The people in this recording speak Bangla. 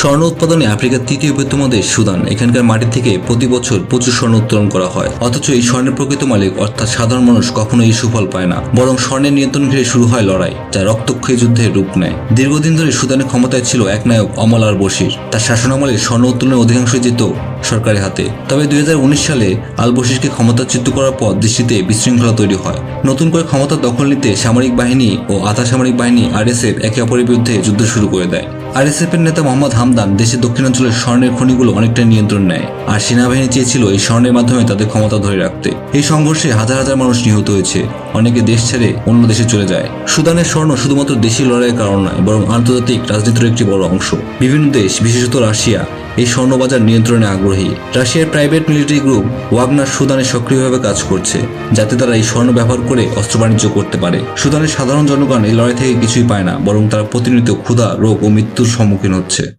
স্বর্ণ উৎপাদনে আফ্রিকার তৃতীয় বৃহত্তম দেশ সুদান। এখানকার মাটি থেকে প্রতি বছর প্রচুর স্বর্ণ উত্তোলন করা হয়। অথচ এই স্বর্ণের প্রকৃত মালিক, অর্থাৎ সাধারণ মানুষ কখনো এই সুফল পায় না। বরং স্বর্ণের নিয়ন্ত্রণ ঘিরে শুরু হয় লড়াই, যা রক্তক্ষয়ী যুদ্ধের রূপ নেয়। দীর্ঘদিন ধরে সুদানের ক্ষমতায় ছিল এক নায়ক, অমল আর বশির। তার শাসনামলে স্বর্ণ উত্তোলনের অধিকাংশ যেত সরকারের হাতে। তবে দুই হাজার উনিশ সালে আল বশিরকে ক্ষমতাচ্যুত করার পর দৃষ্টিতে বিশৃঙ্খলা তৈরি হয়। নতুন করে ক্ষমতা দখল নিতে সামরিক বাহিনী ও আধা সামরিক বাহিনী আরএসএফ একে অপরের বিরুদ্ধে যুদ্ধ শুরু করে দেয়। আরএসএফ এর নেতা মোহাম্মদ হামদান দেশের দক্ষিণাঞ্চলের স্বর্ণের খনিগুলো অনেকটা নিয়ন্ত্রণ নেয়, আর সেনাবাহিনী চেয়েছিল এই স্বর্ণের মাধ্যমে তাদের ক্ষমতা ধরে রাখতে। এই সংঘর্ষে হাজার হাজার মানুষ নিহত হয়েছে, অনেকে দেশ ছেড়ে অন্য দেশে চলে যায়। সুদানের স্বর্ণ শুধুমাত্র দেশি লড়াইয়ের কারণ নয়, বরং আন্তর্জাতিক রাজনীতির একটি বড় অংশ। বিভিন্ন দেশ, বিশেষত রাশিয়া এই স্বর্ণবাজার নিয়ন্ত্রণে আগ্রহী রাশিয়ার প্রাইভেট মিলিটারি গ্রুপ ওয়াগনার সুদানে সক্রিয়ভাবে কাজ করছে, যাতে তারা এই স্বর্ণ ব্যবহার করে অস্ত্র বাণিজ্য করতে পারে। সুদানের সাধারণ জনগণ এই লড়াই থেকে কিছুই পায় না, বরং তারা প্রতিনিয়ত ক্ষুধা, রোগ ও মৃত্যুর সম্মুখীন হচ্ছে।